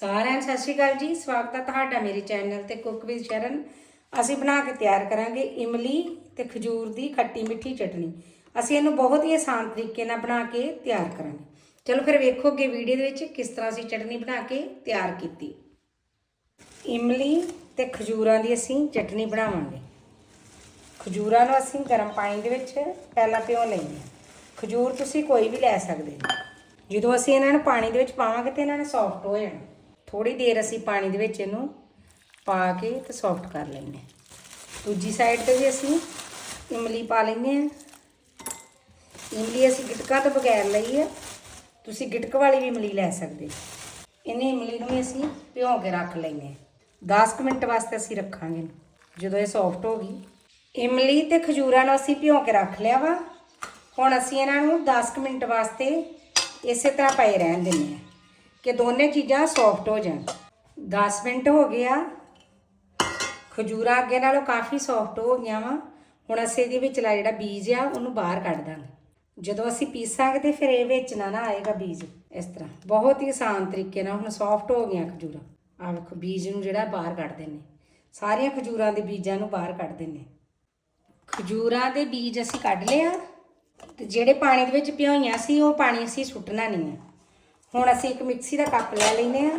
ਸਾਰਿਆਂ ਨੂੰ ਸਤਿ ਸ਼੍ਰੀ ਅਕਾਲ ਜੀ। ਸਵਾਗਤ ਹੈ ਤੁਹਾਡਾ ਮੇਰੇ ਚੈਨਲ ਤੇ ਕੁੱਕ ਵਿਦ ਸ਼ਰਨ। ਅਸੀਂ ਬਣਾ ਕੇ ਤਿਆਰ ਕਰਾਂਗੇ ਇਮਲੀ ਤੇ ਖਜੂਰ ਦੀ ਖੱਟੀ ਮਿੱਠੀ ਚਟਨੀ। ਅਸੀਂ ਇਹਨੂੰ ਬਹੁਤ ਹੀ ਆਸਾਨ ਤਰੀਕੇ ਨਾਲ ਬਣਾ ਕੇ ਤਿਆਰ ਕਰਾਂਗੇ। ਚਲੋ ਫਿਰ ਵੇਖੋਗੇ ਵੀਡੀਓ ਦੇ ਵਿੱਚ ਕਿਸ ਤਰ੍ਹਾਂ ਅਸੀਂ ਚਟਨੀ ਬਣਾ ਕੇ ਤਿਆਰ ਕੀਤੀ। ਇਮਲੀ ਤੇ ਖਜੂਰਾਂ ਦੀ ਅਸੀਂ ਚਟਨੀ ਬਣਾਵਾਂਗੇ। ਖਜੂਰਾਂ ਨੂੰ ਅਸੀਂ ਗਰਮ ਪਾਣੀ ਦੇ ਵਿੱਚ ਪਹਿਲਾਂ ਭਿਓ ਲਈਏ ਖਜੂਰ ਤੁਸੀਂ ਕੋਈ ਵੀ ਲੈ ਸਕਦੇ ਹੋ। ਜਦੋਂ ਅਸੀਂ ਇਹਨਾਂ ਨੂੰ ਪਾਣੀ ਦੇ ਵਿੱਚ ਪਾਵਾਂਗੇ ਤੇ ਇਹਨਾਂ ਨੇ ਸੌਫਟ ਹੋ ਜਾਣਾ। ਥੋੜੀ ਦੇਰ ਅਸੀਂ ਪਾਣੀ ਦੇ ਵਿੱਚ ਇਹਨੂੰ ਪਾ ਕੇ ਤੇ ਸੌਫਟ ਕਰ ਲੈਂਦੇ ਹਾਂ। ਦੂਜੀ ਸਾਈਡ ਤੇ ਵੀ ਅਸੀਂ ਇਮਲੀ ਪਾ ਲੈਂਦੇ ਹਾਂ। ਇਮਲੀ ਅਸੀਂ ਗਿਟਕਾਂ ਤੋਂ ਬਗੈਰ ਲਈ ਹੈ। ਤੁਸੀਂ ਗਿਟਕ ਵਾਲੀ ਵੀ ਇਮਲੀ ਲੈ ਸਕਦੇ ਇਹਨੇ ਇਮਲੀ ਨੂੰ ਵੀ ਅਸੀਂ ਭਿਓ ਕੇ ਰੱਖ ਲੈਂਦੇ ਹਾਂ। 10 ਕੁ ਮਿੰਟ ਵਾਸਤੇ ਅਸੀਂ ਰੱਖਾਂਗੇ ਜਦੋਂ ਇਹ ਸੌਫਟ ਹੋ ਗਈ। ਇਮਲੀ ਤੇ ਖਜੂਰਾਂ ਨੂੰ ਅਸੀਂ ਭਿਓ ਕੇ ਰੱਖ ਲਿਆ ਵਾ। ਹੁਣ ਅਸੀਂ ਇਹਨਾਂ ਨੂੰ 10 ਕੁ ਮਿੰਟ ਵਾਸਤੇ ਇਸੇ ਤਰ੍ਹਾਂ ਪਏ ਰਹਿਣ ਦਿੰਦੇ ਹਾਂ। ਕਿ ਦੋਨੇ ਚੀਜ਼ਾਂ ਸੌਫਟ ਹੋ ਜਾਣ। 10 ਮਿੰਟ ਹੋ ਗਿਆ ਖਜੂਰਾਂ ਅੱਗੇ ਨਾਲੋਂ ਕਾਫੀ ਸੌਫਟ ਹੋ ਗਈਆਂ ਵਾ। ਹੁਣ ਅਸੀਂ ਇਹਦੇ ਵਿੱਚਲਾ ਜਿਹੜਾ ਬੀਜ ਆ, ਉਹਨੂੰ ਬਾਹਰ ਕੱਢ ਦਾਂਗੇ। ਜਦੋਂ ਅਸੀਂ ਪੀਸਾਂਗੇ ਤੇ ਫਿਰ ਇਹ ਵਿੱਚ ਨਾ ਨਾ ਆਏਗਾ ਬੀਜ। ਇਸ ਤਰ੍ਹਾਂ। ਬਹੁਤ ਹੀ ਆਸਾਨ ਤਰੀਕੇ ਨਾਲ ਹੁਣ ਸੌਫਟ ਹੋ ਗਈਆਂ ਖਜੂਰਾਂ। ਆਹ ਵੇਖੋ, ਬੀਜ ਨੂੰ ਜਿਹੜਾ ਬਾਹਰ ਕੱਢ ਨੇ। ਸਾਰੀਆਂ ਖਜੂਰਾਂ ਦੇ ਬੀਜਾਂ ਨੂੰ ਬਾਹਰ ਕੱਢ ਨੇ। ਖਜੂਰਾਂ ਦੇ ਬੀਜ ਅਸੀਂ ਕੱਢ ਲਿਆ ਤੇ ਜਿਹੜੇ ਪਾਣੀ ਦੇ ਵਿੱਚ ਭਿਓਈਆਂ ਸੀ, ਉਹ ਪਾਣੀ ਅਸੀਂ ਸੁੱਟਣਾ ਨਹੀਂ ਹੈ ਹੁਣ ਅਸੀਂ ਇੱਕ ਮਿਕਸੀ ਦਾ ਕੱਪ ਲੈ ਲੈਨੇ ਆ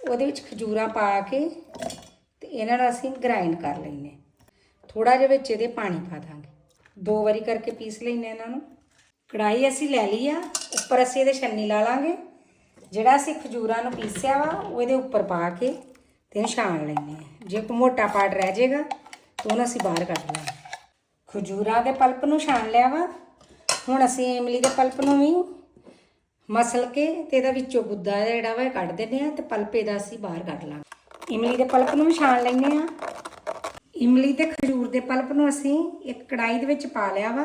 ਉਹਦੇ ਵਿੱਚ ਖਜੂਰਾਂ ਪਾ ਕੇ ਤੇ ਇਹਨਾਂ ਨੂੰ ਅਸੀਂ ਗ੍ਰਾਈਂਡ ਕਰ ਲੈਨੇ ਥੋੜਾ ਜਿਹਾ ਵਿੱਚ ਇਹਦੇ ਪਾਣੀ ਪਾ ਦਾਂਗੇ। ਦੋ ਵਾਰੀ ਕਰਕੇ ਪੀਸ ਲੈਨੇ ਇਹਨਾਂ ਨੂੰ। ਕੜਾਈ ਅਸੀਂ ਲੈ ਲਈ ਆ। ਉੱਪਰ ਅਸੀਂ ਇਹਦੇ ਛੰਨੀ ਲਾ ਲਾਂਗੇ। ਜਿਹੜਾ ਅਸੀਂ ਖਜੂਰਾਂ ਨੂੰ ਪੀਸਿਆ ਵਾ, ਉਹ ਇਹਦੇ ਉੱਪਰ ਪਾ ਕੇ ਤੇ ਇਹਨੂੰ ਛਾਣ ਲੈਨੇ ਆ ਜੇ ਕੋਈ ਮੋਟਾ ਪਾਰਟ ਰਹਿ ਜਾਏਗਾ, ਤਾਂ ਉਹਨੂੰ ਅਸੀਂ ਬਾਹਰ ਕੱਢ ਲਾਂਗੇ। ਖਜੂਰਾਂ ਦੇ ਪਲਪ ਨੂੰ ਛਾਣ ਲਿਆ ਵਾ। ਹੁਣ ਅਸੀਂ ਇਮਲੀ ਦੇ ਪਲਪ ਨੂੰ ਵੀ ਮਸਲ ਕੇ ਤੇ ਇਹਦਾ ਵਿੱਚੋਂ ਗੁੱਦਾ ਜਿਹੜਾ ਵਾ ਇਹ ਕੱਢ ਦਿੰਦੇ ਆ ਤੇ ਪਲਪ ਇਹਦਾ ਅਸੀਂ ਬਾਹਰ ਕੱਢ ਲਾਂਗੇ। ਇਮਲੀ ਦੇ ਪਲਪ ਨੂੰ ਵੀ ਛਾਣ ਲੈਂਦੇ ਆ ਇਮਲੀ ਤੇ ਖਜੂਰ ਦੇ ਪਲਪ ਨੂੰ ਅਸੀਂ ਇੱਕ ਕੜਾਈ ਦੇ ਵਿੱਚ ਪਾ ਲਿਆ ਵਾ।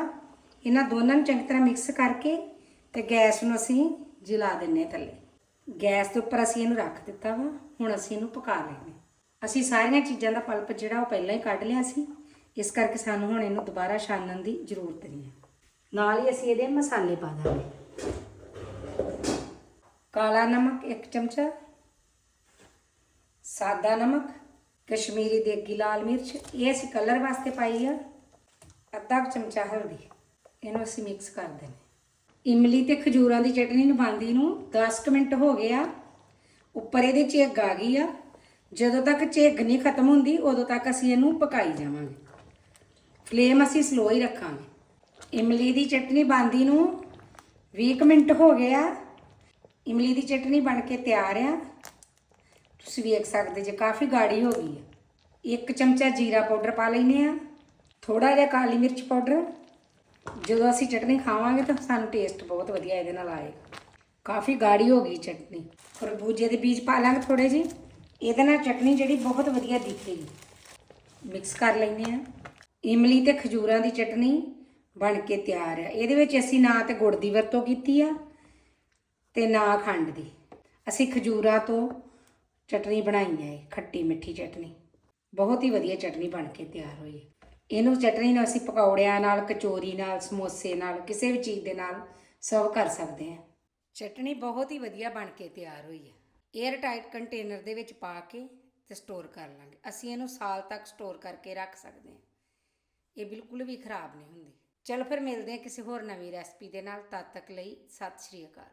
ਇਹਨਾਂ ਦੋਨਾਂ ਨੂੰ ਚੰਗੀ ਤਰ੍ਹਾਂ ਮਿਕਸ ਕਰਕੇ ਤੇ ਗੈਸ ਨੂੰ ਅਸੀਂ ਜਲਾ ਦਿੰਨੇ ਆ ਥੱਲੇ। ਗੈਸ ਦੇ ਉੱਪਰ ਅਸੀਂ ਇਹਨੂੰ ਰੱਖ ਦਿੱਤਾ ਵਾ। ਹੁਣ ਅਸੀਂ ਇਹਨੂੰ ਪਕਾ ਲੈਣੇ ਅਸੀਂ ਸਾਰੀਆਂ ਚੀਜ਼ਾਂ ਦਾ ਪਲਪ ਜਿਹੜਾ ਉਹ ਪਹਿਲਾਂ ਹੀ ਕੱਢ ਲਿਆ ਸੀ। ਇਸ ਕਰਕੇ ਸਾਨੂੰ ਹੁਣ ਇਹਨੂੰ ਦੁਬਾਰਾ ਛਾਨਣ ਦੀ ਜ਼ਰੂਰਤ ਨਹੀਂ ਹੈ। ਨਾਲ ਹੀ ਅਸੀਂ ਇਹਦੇ ਮਸਾਲੇ ਪਾ ਦਾਂਗੇ। ਕਾਲਾ ਨਮਕ 1 ਚਮਚਾ ਸਾਦਾ ਨਮਕ ਕਸ਼ਮੀਰੀ ਦੇਗੀ ਲਾਲ ਮਿਰਚ ਇਹ ਅਸੀਂ ਕਲਰ ਵਾਸਤੇ ਪਾਈ ਆ ਅੱਧਾ ਕੁ ਚਮਚਾ ਹਲਦੀ ਇਹਨੂੰ ਅਸੀਂ ਮਿਕਸ ਕਰ ਦੇਣਾ ਇਮਲੀ ਤੇ ਖਜੂਰਾਂ ਦੀ ਚਟਨੀ ਨੂੰ ਬਣਦੀ ਨੂੰ 10 ਕੁ ਮਿੰਟ ਹੋ ਗਏ ਆ ਉੱਪਰ ਇਹਦੇ ਝੱਗ ਆ ਗਈ ਆ ਜਦੋਂ ਤੱਕ ਝੱਗ ਨਹੀਂ ਖਤਮ ਹੁੰਦੀ ਉਦੋਂ ਤੱਕ ਅਸੀਂ ਇਹਨੂੰ ਪਕਾਈ ਜਾਵਾਂਗੇ ਫਲੇਮ ਅਸੀਂ ਸਲੋ ਹੀ ਰੱਖਾਂਗੇ ਇਮਲੀ ਦੀ ਚਟਨੀ ਬਣਦੀ ਨੂੰ 20 ਕੁ ਮਿੰਟ ਹੋ ਗਏ ਆ ਇਮਲੀ ਦੀ ਚਟਨੀ ਬਣ ਕੇ ਤਿਆਰ ਆ। ਤੁਸੀਂ ਵੇਖ ਸਕਦੇ ਜੇ ਕਾਫੀ ਗਾੜੀ ਹੋ ਗਈ ਹੈ ਇੱਕ ਚਮਚਾ ਜੀਰਾ ਪਾਊਡਰ ਪਾ ਲੈਨੇ ਆ। ਥੋੜਾ ਜਿਹਾ ਕਾਲੀ ਮਿਰਚ ਪਾਊਡਰ। ਜਦੋਂ ਅਸੀਂ ਚਟਨੀ ਖਾਵਾਂਗੇ ਤਾਂ ਸਾਨੂੰ ਟੇਸਟ ਬਹੁਤ ਵਧੀਆ ਇਹਦੇ ਨਾਲ ਆਏਗਾ। ਕਾਫੀ ਗਾੜੀ ਹੋ ਗਈ ਚਟਨੀ। ਖਰਬੂਜੇ ਦੇ ਬੀਜ ਪਾ ਲਾਂਗੇ ਥੋੜੇ ਜਿਹੇ। ਇਹਦੇ ਨਾਲ ਚਟਨੀ ਜਿਹੜੀ ਬਹੁਤ ਵਧੀਆ ਦਿਖੇਗੀ। ਮਿਕਸ ਕਰ ਲੈਨੇ ਆ। ਇਮਲੀ ਤੇ ਖਜੂਰਾਂ ਦੀ ਚਟਨੀ ਬਣ ਕੇ ਤਿਆਰ ਆ। ਇਹਦੇ ਵਿੱਚ ਅਸੀਂ ਨਾ ਤੇ ਗੁੜ ਦੀ ਵਰਤੋਂ ਕੀਤੀ ਆ। ਤੇ ਨਾ ਖੰਡ ਦੀ ਅਸੀਂ ਖਜੂਰਾਂ ਤੋਂ ਚਟਨੀ ਬਣਾਈ ਹੈ ਖੱਟੀ ਮਿੱਠੀ ਚਟਨੀ। ਬਹੁਤ ਹੀ ਵਧੀਆ ਚਟਨੀ ਬਣ ਕੇ ਤਿਆਰ ਹੋਈ ਹੈ। ਇਹਨੂੰ ਚਟਨੀ ਨੂੰ ਅਸੀਂ ਪਕੌੜਿਆਂ ਨਾਲ, ਕਚੋਰੀ ਨਾਲ, ਸਮੋਸੇ ਨਾਲ, ਕਿਸੇ ਵੀ ਚੀਜ਼ ਦੇ ਨਾਲ ਸਰਵ ਕਰ ਸਕਦੇ ਹਾਂ। ਚਟਨੀ ਬਹੁਤ ਹੀ ਵਧੀਆ ਬਣ ਕੇ ਤਿਆਰ ਹੋਈ ਹੈ। 에ਅਰ ਟਾਈਟ ਕੰਟੇਨਰ ਦੇ ਵਿੱਚ ਪਾ ਕੇ ਤੇ ਸਟੋਰ ਕਰ ਲਾਂਗੇ। ਅਸੀਂ ਇਹਨੂੰ ਸਾਲ ਤੱਕ ਸਟੋਰ ਕਰਕੇ ਰੱਖ ਸਕਦੇ ਹਾਂ। ਇਹ ਬਿਲਕੁਲ ਵੀ ਖਰਾਬ ਨਹੀਂ ਹੁੰਦੀ। ਚਲੋ ਫਿਰ ਮਿਲਦੇ ਹਾਂ ਕਿਸੇ ਹੋਰ ਨਵੀਂ ਰੈਸਪੀ ਦੇ ਨਾਲ। ਤਦ ਤੱਕ ਲਈ ਸਤਿ ਸ਼੍ਰੀ ਅਕਾਲ।